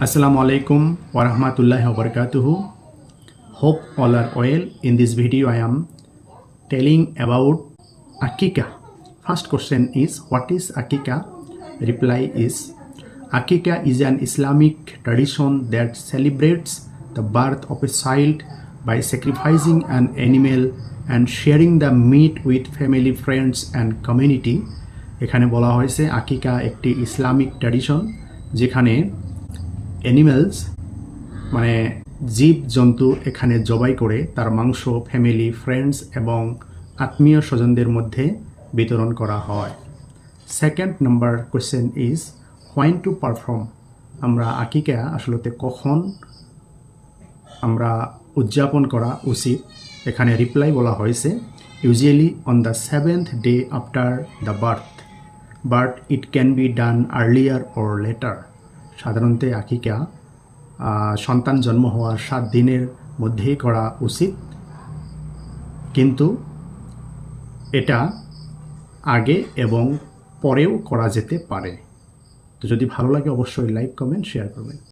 আসসালামু আলাইকুম ওরহমাতুল্লাহ বরকাতুহু hope all are well in this video I am telling about আকিকা first question is what is আকিকা reply is আকিকা is an Islamic tradition that celebrates the birth of a child by sacrificing an animal and sharing the meat with family friends and community এখানে বলা হয়েছে আকিকা একটি Islamic tradition যেখানে animals মানে জীব জন্তু এখানে জবাই করে তার মাংস ফ্যামিলি ফ্রেন্ডস এবং আত্মীয় স্বজনদের মধ্যে বিতরণ করা হয়। Second number question is when to perform আমরা আকিকা আসলতে কখন আমরা উদযাপন করা উচিত? এখানে রিপ্লাই বলা হয়েছে usually on the seventh day after the birth but it can be done earlier or later সাধারণত আকিকা সন্তান জন্ম হওয়ার সাত দিনের মধ্যেই করা উচিত। কিন্তু এটা আগে এবং পরেও করা যেতে পারে। তো যদি ভালো লাগে অবশ্যই লাইক, কমেন্ট, শেয়ার করবেন।